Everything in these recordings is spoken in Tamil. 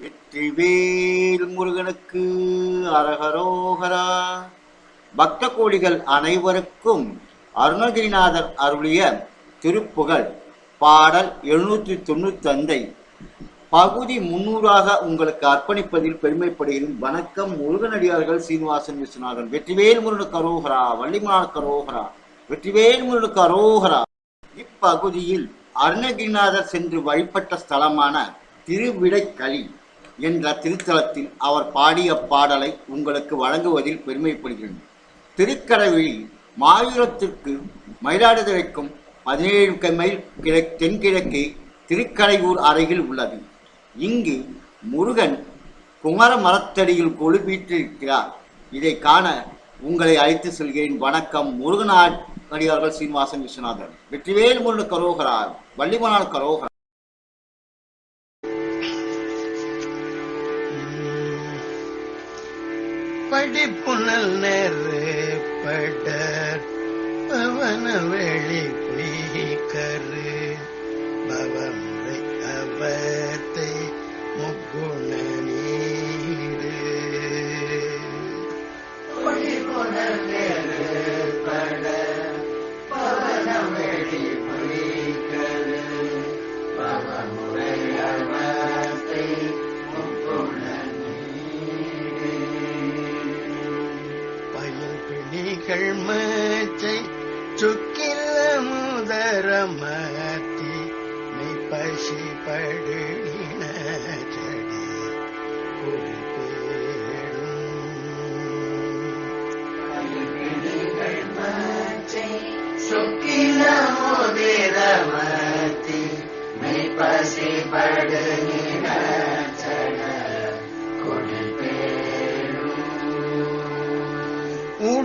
வெற்றிவேல் முருகனுக்கு அரகரோகரா. பக்த கோடிகள் அனைவருக்கும் அருணகிரிநாதர் அருளிய திருப்புகழ். பாடல் எழுநூற்றி தொண்ணூத்தந்தை பகுதி முன்னூறாக உங்களுக்கு அர்ப்பணிப்பதில் பெருமைப்படுகிறேன். வணக்கம் முருகனடியார்கள் சீனிவாசன் விஸ்வநாதன். வெற்றிவேல் முருகனுக்கு அரோகரா. வள்ளிமான அரோகரா. வெற்றிவேல் முருகனுக்கு அரோகரா. இப்பகுதியில் அருணகிரிநாதர் சென்று வழிபட்ட ஸ்தலமான திருவிடைக்களி என்ற திருத்தலத்தில் அவர் பாடிய பாடலை உங்களுக்கு வழங்குவதில் பெருமைப்படுகிறேன். திருக்கடவில் மாயூரத்திற்கு மயிலாடுதுறைக்கும் பதினேழு மைல் கிழ தென்கிழக்கே திருக்கடையூர் அருகில் உள்ளது. இங்கு முருகன் குமர மரத்தடியில் கொழுப்பீற்றிருக்கிறார் இதை காண உங்களை அழைத்து செல்கிறேன். வணக்கம். முருகனாட் அடியார்கள் சீனிவாசன் விஸ்வநாதன். வெற்றிவேல் முருகன் கரோகரா வள்ளிமனால் கரோகரா. படி புனல் படர் பவன வெளி கரு பவமுறை அவத்தை முக்குண நீரு. படிப்புணல் நேரு பிணிகள் மச்சை சுக்கில முதரமத்தி நீ பசி படுகின செடி சுக்கில முதரமத்தி மெய் பசி படுகின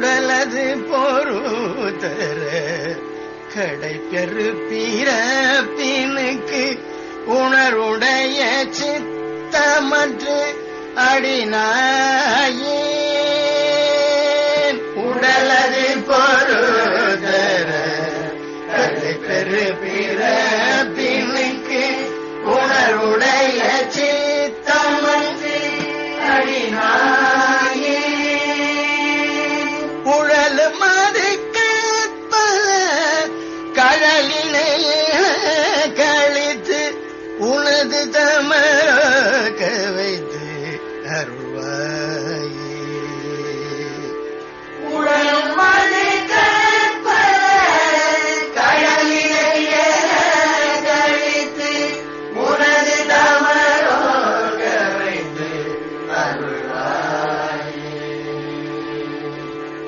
உடலது பொருதர கடை பெரு பிறப்பினுக்கு உணருடைய சித்தமற்று அடினாயே. உடலது உனது தமராக வைத்து அருள்வாயே.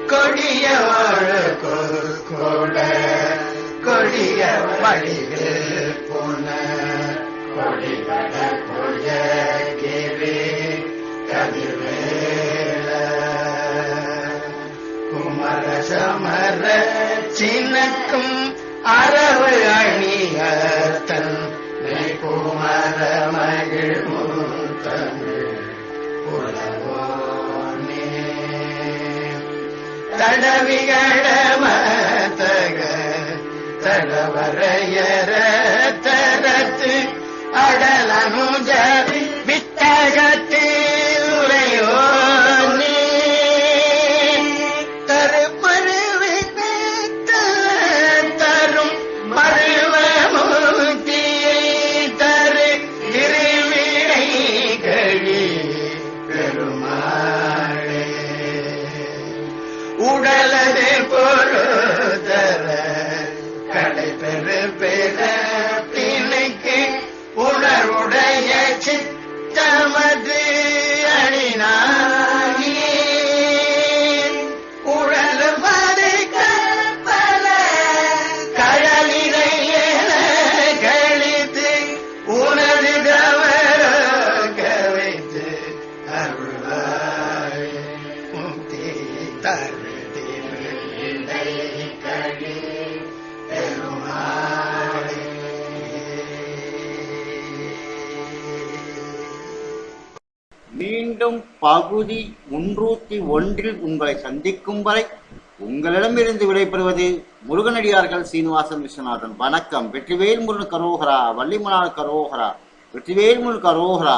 கொடிய வாழ கொட கொடிய போன கொடிபட கொய கதிர்வேல குமர சமர சின்னக்கும் அரவு அணியத்தன் குமர மகிழ் முத்தமிழ் உலகோனே தடவிகள் உடலது பொருதர கடை பெரு பெற பிணைக்கு உணர்வுடைய சித்தமது அணினாயே உடல் மது கற்பல கடலினைய கழித்து உனது தவறாக வைத்து அருளாய் முக்தி தருதில்லை மீண்டும் பகுதி முன்னூத்தி ஒன்றில் உங்களை சந்திக்கும் வரை உங்களிடமிருந்து விடைபெறுவது முருகனடியார்கள் சீனிவாசன் விஸ்வநாதன். வணக்கம். வெற்றிவேல் முருகன் கரோகரா வள்ளிமலால் கரோகரா வெற்றிவேல் முருகன் கரோகரா.